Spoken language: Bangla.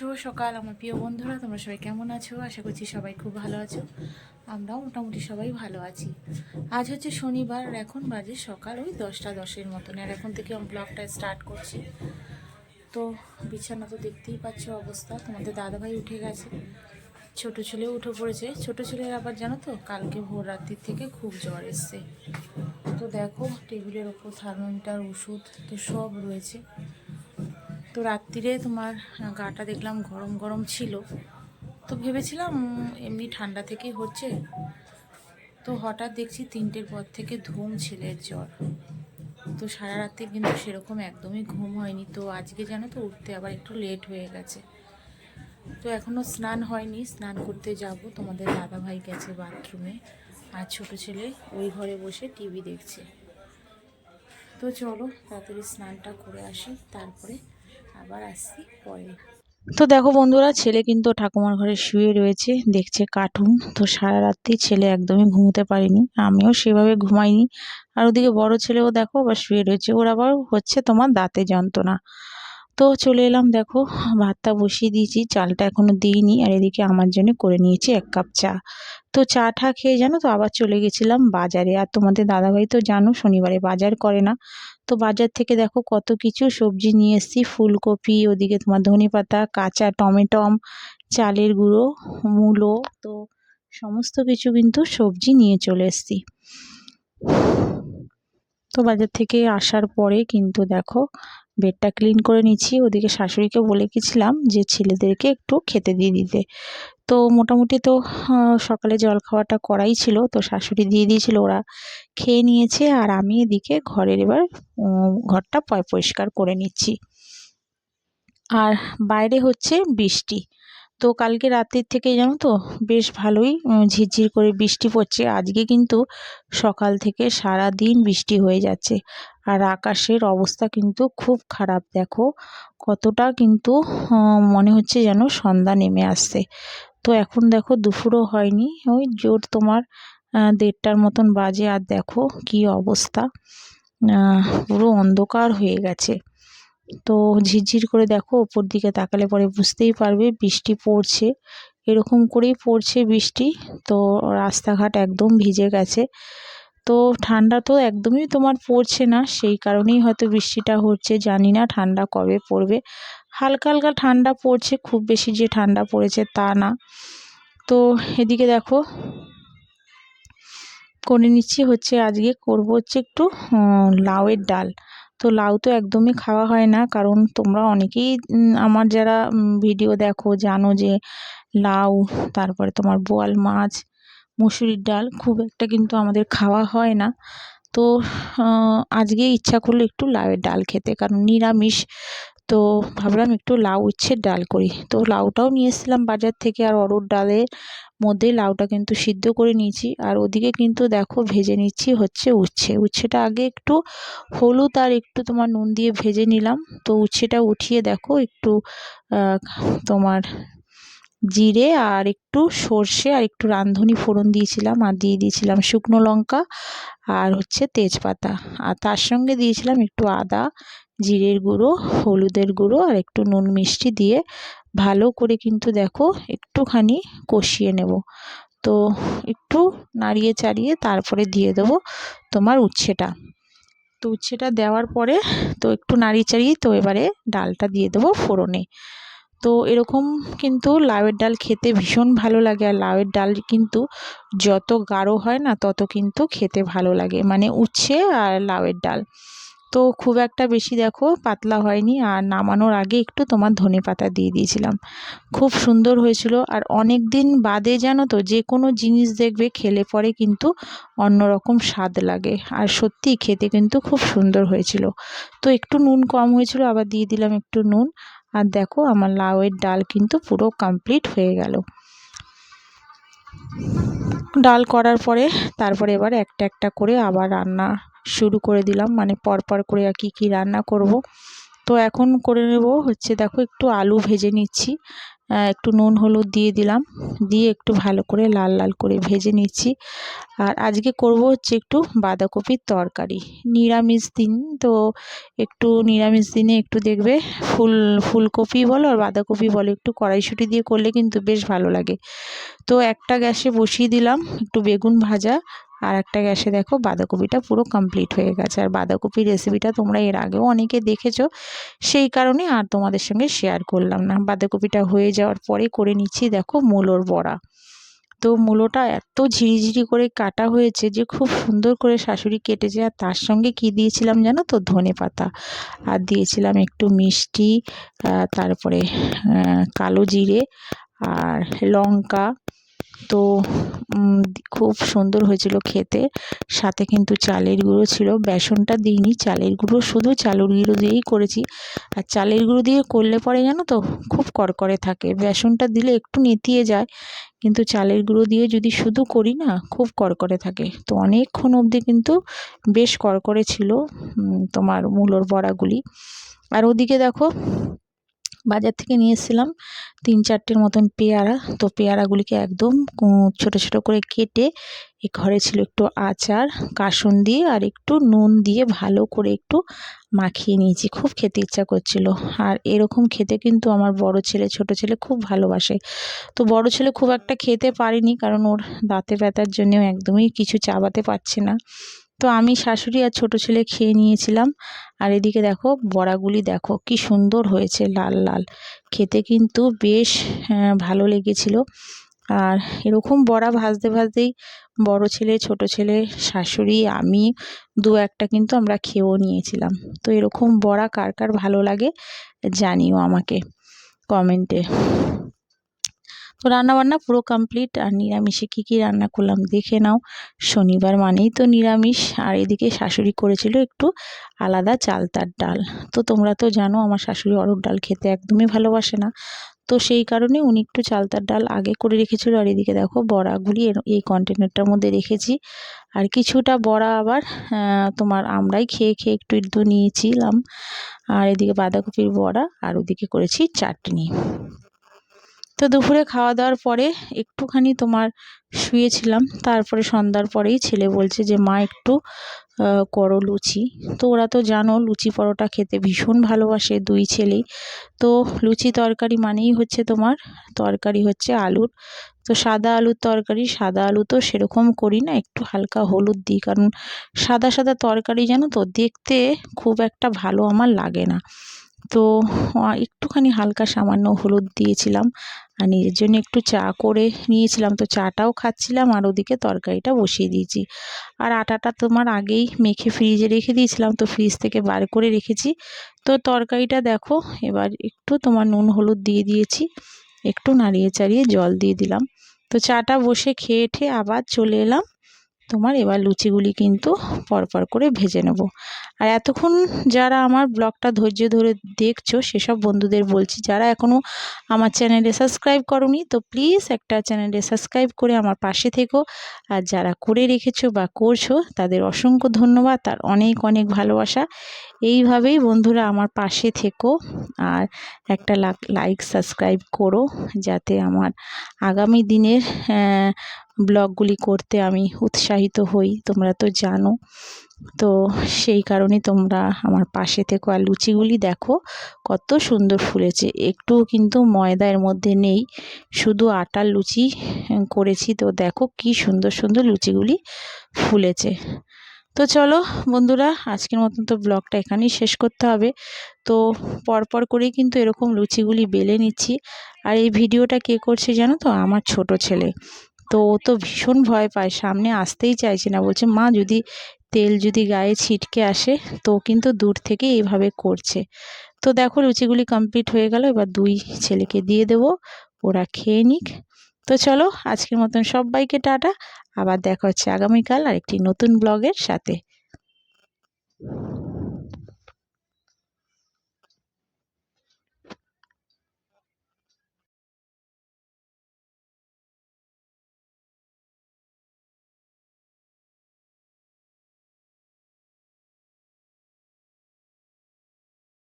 শুভ সকাল, আমার প্রিয় বন্ধুরা, তোমরা সবাই কেমন আছো? আশা করছি সবাই খুব ভালো আছো। আমরাও মোটামুটি সবাই ভালো আছি। আজ হচ্ছে শনিবার এখন বাজে সকাল ওই দশটা দশের মতন, আর এখন থেকে আমি ব্লগটা স্টার্ট করছি। তো বিছানা তো দেখতেই পাচ্ছ অবস্থা, তোমাদের দাদাভাই উঠে গেছে। ছোট ছেলেও উঠে পড়েছে। ছোট ছেলের আবার জানো তো, কালকে ভোর রাত্রির থেকে খুব জ্বর এসছে। তো দেখো, টেবিলের ওপর থার্মোমিটার, ওষুধ, তো সব রয়েছে। তো রাত্রিরে তোমার গাটা দেখলাম গরম গরম ছিল। তো ভেবেছিলাম এমনি ঠান্ডা থেকেই হচ্ছে। তো হঠাৎ দেখছি তিনটের পর থেকে ধুম ছেলের জ্বর। তো সারা রাত্রি কিন্তু সেরকম একদমই ঘুম হয়নি। তো আজকে জানো তো, উঠতে আবার একটু লেট হয়ে গেছে। তো এখনও স্নান হয়নি, স্নান করতে যাব। তোমাদের দাদা ভাই গেছে বাথরুমে আর ছোট ছেলে ওই ঘরে বসে টিভি দেখছে। তো চলো তাড়াতাড়ি স্নানটা করে আসি, তারপরে আবার আসছি পরে। তো দেখো বন্ধুরা, ছেলে কিন্তু ঠাকুমার ঘরে শুয়ে রয়েছে, দেখছে কার্টুন তো সারা রাত্রি ছেলে একদমই ঘুমোতে পারিনি। আমিও সেভাবে ঘুমাইনি। আর ওদিকে বড় ছেলেও দেখো আবার শুয়ে রয়েছে। ওরা আবার হচ্ছে তোমার দাঁতে যন্ত্রণা। তো চলে এলাম, দেখো, ভাতটা বসিয়ে দিয়েছি, চালটা এখনও দিইনি, আর এদিকে আমার জন্য করে নিয়েছি এক কাপ চা। তো চা টা খেয়ে জানো তো আবার চলে গেছিলাম বাজারে, আর তোমাদের দাদাভাই তো জানো শনিবারে বাজার করে না। তো বাজার থেকে দেখো কত কিছু সবজি নিয়ে এসেছি, ফুলকপি, ওদিকে তোমার ধনেপাতা, কাঁচা টমেটম, চালের গুঁড়ো, মূলো, তো সমস্ত কিছু কিন্তু সবজি নিয়ে চলে এসেছি। তো বাজার থেকে আসার পরে কিন্তু দেখো বেডটা ক্লিন করে নিচ্ছি। ওদিকে শাশুড়িকে বলে গেছিলাম যে, ছেলেদেরকে একটু খেতে দিয়ে দিতে। তো মোটামুটি তো সকালে জল খাওয়াটা করাই ছিল। তো শাশুড়ি দিয়ে দিয়েছিল, ওরা খেয়ে নিয়েছে। আর আমি এদিকে ঘরের এবার ঘরটা পরিষ্কার করে নিচ্ছি। আর বাইরে হচ্ছে বৃষ্টি। তো কালকে রাত্রির থেকে জানো তো বেশ ভালোই ঝিরঝির করে বৃষ্টি পড়ছে। আজকে কিন্তু সকাল থেকে সারা দিন বৃষ্টি হয়ে যাচ্ছে। আর আকাশের অবস্থা কিন্তু খুব খারাপ, দেখো। কতটা কিন্তু মনে হচ্ছে যেন সন্ধ্যা নেমে আসছে। তো এখন দেখো দুপুরও হয়নি, ওই জোর তোমার দেড়টার মতন বাজে। আর দেখো কি অবস্থা পুরো অন্ধকার হয়ে গেছে। তো ঝিরঝির করে দেখো ওপর দিকে তাকালে পরে বুঝতেই পারবে বৃষ্টি পড়ছে। এরকম করেই পড়ছে বৃষ্টি। তো রাস্তাঘাট একদম ভিজে গেছে। তো ঠান্ডা তো একদমই তোমার পড়ছে না, সেই কারণেই হয়তো বৃষ্টিটা হচ্ছে, জানি না ঠান্ডা কবে পড়বে। হালকা হালকা ঠান্ডা পড়ছে, খুব বেশি যে ঠান্ডা পড়েছে তা না। তো এদিকে দেখো, করে নিচ্ছি হচ্ছে আজকে, করব হচ্ছে একটু লাউয়ের ডাল। তো লাউ তো একদমই খাওয়া হয় না। কারণ তোমরা অনেকেই আমার যারা ভিডিও দেখো, জানো যে লাউ, তারপরে তোমার বোয়াল মাছ, মুসুরির ডাল খুব একটা কিন্তু আমাদের খাওয়া হয় না। তো আজকে ইচ্ছা করল একটু লাউয়ের ডাল খেতে। কারণ নিরামিষ তো ভাবলাম একটু লাউ উচ্ছের ডাল করি। তো লাউটাও নিয়ে এসেছিলাম বাজার থেকে আর অরড় ডালের মধ্যে লাউটা কিন্তু সিদ্ধ করে নিয়েছি। আর ওদিকে কিন্তু দেখো ভেজে নিচ্ছি হচ্ছে উচ্ছে। উচ্ছেটা আগে একটু হলুদ আর একটু তোমার নুন দিয়ে ভেজে নিলাম। তো উচ্ছেটা উঠিয়ে দেখো একটু তোমার জিরে আর একটু সর্ষে আর একটু রাঁধুনি ফোড়ন দিয়েছিলাম আর দিয়ে দিয়েছিলাম শুকনো লঙ্কা আর হচ্ছে তেজপাতা। আর তার সঙ্গে দিয়েছিলাম একটু আদা জিরের গুঁড়ো, হলুদের গুঁড়ো আর একটু নুন মিষ্টি দিয়ে ভালো করে কিন্তু দেখো একটুখানি কষিয়ে নেব। তো একটু নাড়িয়ে চাড়িয়ে তারপরে দিয়ে দেবো তোমার উচ্ছেটা। তো উচ্ছেটা দেওয়ার পরে তো একটু নাড়িয়ে চাড়িয়ে তো এবারে ডালটা দিয়ে দেবো ফোড়নে। তো এরকম কিন্তু লাউয়ের ডাল খেতে ভীষণ ভালো লাগে আর লাউয়ের ডাল কিন্তু যত গাঢ় হয় না তত কিন্তু খেতে ভালো লাগে। মানে উচ্ছে আর লাউয়ের ডাল। তো খুব একটা বেশি দেখো পাতলা হয়নি আর নামানোর আগে একটু তোমার ধনে পাতা দিয়ে দিয়েছিলাম। খুব সুন্দর হয়েছিল আর অনেক দিন বাদে জানো তো যে কোনো জিনিস দেখবে খেলে পরে কিন্তু অন্যরকম স্বাদ লাগে আর সত্যি খেতে কিন্তু খুব সুন্দর হয়েছিল। তো একটু নুন কম হয়েছিল আবার দিয়ে দিলাম একটু নুন আর দেখো আমার লাউয়ের ডাল কিন্তু পুরো কমপ্লিট হয়ে গেল। ডাল করার পরে তারপরে এবার একটা একটা করে আবার রান্না শুরু করে দিলাম মানে পরপর করে আর কি, কী রান্না করব। তো এখন করে নেব হচ্ছে, দেখো একটু আলু ভেজে নিচ্ছি। একটু নুন, হলুদ দিয়ে দিলাম। দিয়ে একটু ভালো করে লাল লাল করে ভেজে নিচ্ছি। আর আজকে করব হচ্ছে একটু বাঁধাকপির তরকারি। নিরামিষ দিন, তো একটু নিরামিষ দিনে একটু দেখবে ফুল, ফুলকপি বলো আর বাঁধাকপি বলো, একটু কড়াইশুঁটি দিয়ে করলে কিন্তু বেশ ভালো লাগে। তো একটা গ্যাসে বসিয়ে দিলাম একটু বেগুন ভাজা আর একটা গ্যাসে দেখো বাঁধাকপিটা পুরো কমপ্লিট হয়ে গেছে। আর বাঁধাকপির রেসিপিটা তোমরা এর আগেও অনেকে দেখেছ, সেই কারণে আর তোমাদের সঙ্গে শেয়ার করলাম না। বাঁধাকপিটা হয়ে যাওয়ার পরে করে নিচ্ছি, দেখো মূলোর বড়া। তো মূলোটা এত ঝিরিঝিরি করে কাটা হয়েছে যে খুব সুন্দর করে শাশুড়ি কেটেছে। আর তার সঙ্গে কি দিয়েছিলাম জানো তো? ধনে পাতা। আর দিয়েছিলাম একটু মিষ্টি তারপরে কালো জিরে আর লঙ্কা। তো খুব সুন্দর হয়েছিল খেতে। সাথে কিন্তু চালের গুঁড়ো ছিল। বেসনটা দিইনি। চালের গুঁড়ো শুধু চালের গুঁড়ো দিয়েই করেছি। আর চালের গুঁড়ো দিয়ে করলে পরে জানো তো, খুব করকরে থাকে। বেসনটা দিলে একটু নেতিয়ে যায়। কিন্তু চালের গুঁড়ো দিয়ে যদি শুধু করি না, খুব করকরে থাকে। তো অনেকক্ষণ অবধি কিন্তু বেশ করকরে ছিল তোমার মূলোর বড়াগুলি। আর ওদিকে দেখো বাজার থেকে নিয়ে এসেছিলাম তিন চারটের মতন পেয়ারা। তো পেয়ারাগুলিকে একদম ছোট ছোট করে কেটে এ ঘরে ছিল একটু আচার, কাসুন দিয়ে আর একটু নুন দিয়ে ভালো করে একটু মাখিয়ে নিয়েছি। খুব খেতে ইচ্ছা করছিল। আর এরকম খেতে কিন্তু আমার বড় ছেলে, ছোট ছেলে খুব ভালোবাসে। তো বড় ছেলে খুব একটা খেতে পারেনি কারণ ওর দাঁতে ব্যথার জন্যও একদমই কিছু চাবাতে পারছে না। তো আমি শাশুড়ি আর ছোট ছেলে খেয়ে নিয়েছিলাম। আর এদিকে দেখো বড়াগুলি দেখো কি সুন্দর হয়েছে লাল লাল। খেতে কিন্তু বেশ হ্যাঁ, ভালো লেগেছিল। আর এরকম বড়া ভাজতে ভাজতেই বড় ছেলে ছোট ছেলে শাশুড়ি আমি দু একটা কিন্তু আমরা খেয়েও নিয়েছিলাম। তো এরকম বড়া কার কার ভালো লাগে জানিও আমাকে কমেন্টে। তো রান্নাবান্না পুরো কমপ্লিট আর নিরামিষে কী কী রান্না করলাম দেখে নাও। শনিবার মানেই তো নিরামিষ, আর এদিকে শাশুড়ি করেছিল একটু আলাদা চালতার ডাল। তো তোমরা তো জানো, আমার শাশুড়ি অরুর ডাল খেতে একদমই ভালোবাসে না। তো সেই কারণে উনি একটু চালতার ডাল আগে করে রেখেছিল, আর এদিকে দেখো বড়াগুলি এই কন্টেনারটার মধ্যে রেখেছি। আর কিছুটা বড়া আবার তোমার আমরাই খেয়ে খেয়ে একটু একটু নিয়েছিলাম। আর এদিকে বাঁধাকপির বড়া, আর ওদিকে করেছি চাটনি। তো দুপুরে খাওয়া দাওয়ার পরে একটুখানি তোমার শুয়েছিলাম, তারপরে সন্ধ্যার পরেই ছেলে বলছে যে, মা, একটু করো লুচি। তো ওরা তো জানো লুচি পরোটা খেতে ভীষণ ভালোবাসে দুই ছেলেই। তো লুচি তরকারি মানেই হচ্ছে তোমার তরকারি হচ্ছে আলুর। তো সাদা আলুর তরকারি, সাদা আলু তো সেরকম করি না, একটু হালকা হলুদ দিই, কারণ সাদা সাদা তরকারি জানো তো দেখতে খুব একটা ভালো আমার লাগে না। তো একটুখানি হালকা সামান্য হলুদ দিয়েছিলাম। আর নিজের জন্য একটু চা করে নিয়েছিলাম। তো চাটাও খাচ্ছিলাম আর ওদিকে তরকারিটা বসিয়ে দিয়েছি। আর আটাটা তোমার আগেই মেখে ফ্রিজে রেখে দিয়েছিলাম। তো ফ্রিজ থেকে বার করে রেখেছি। তো তরকারিটা দেখো, এবার একটু তোমার নুন হলুদ দিয়ে দিয়েছি। একটু নাড়িয়ে চাড়িয়ে জল দিয়ে দিলাম। তো চাটা বসে খেয়ে ঠেয়ে আবার চলে এলাম। তোমার এবার লুচিগুলি কিন্তু পরপর করে ভেজে নেব। আর এতক্ষণ যারা আমার ব্লগটা ধৈর্য ধরে দেখছ, সেসব বন্ধুদের বলছি, যারা এখনও আমার চ্যানেলে সাবস্ক্রাইব করনি, তো প্লিজ একটা চ্যানেলে সাবস্ক্রাইব করে আমার পাশে থেকো। আর যারা করে রেখেছো বা করছ, তাদের অসংখ্য ধন্যবাদ। তার অনেক অনেক ভালোবাসা। এইভাবেই বন্ধুরা আমার পাশে থেকো আর একটা লাইক সাবস্ক্রাইব করো যাতে আমার আগামী দিনের ব্লগগুলি করতে আমি উৎসাহিত হই, তোমরা তো জানো। তো সেই কারণে তোমরা আমার পাশে থেকো আর লুচিগুলি দেখো, কত সুন্দর ফুলেছে। একটুও কিন্তু ময়দা এর মধ্যে নেই, শুধু আটার লুচি করেছি। তো দেখো কি সুন্দর সুন্দর লুচিগুলি ফুলেছে। তো চলো বন্ধুরা, আজকের মতন তো ব্লগটা এখানেই শেষ করতে হবে। তো পরপর করেই কিন্তু এরকম লুচিগুলি বেলে নিচ্ছি। আর এই ভিডিওটা কে করছে জানো তো? আমার ছোট ছেলে। তো ও তো ভীষণ ভয় পায়, সামনে আসতেই চাইছে না। বলছে, মা, যদি তেল যদি গায়ে ছিটকে আসে, তো কিন্তু দূর থেকে এইভাবে করছে। তো দেখো লুচিগুলি কমপ্লিট হয়ে গেল। এবার দুই ছেলেকে দিয়ে দেব। ওরা খেয়ে নিক। তো চলো আজকের মতন সবাইকে টাটা। আবার দেখা হচ্ছে আগামীকাল আরেকটি নতুন ব্লগের সাথে।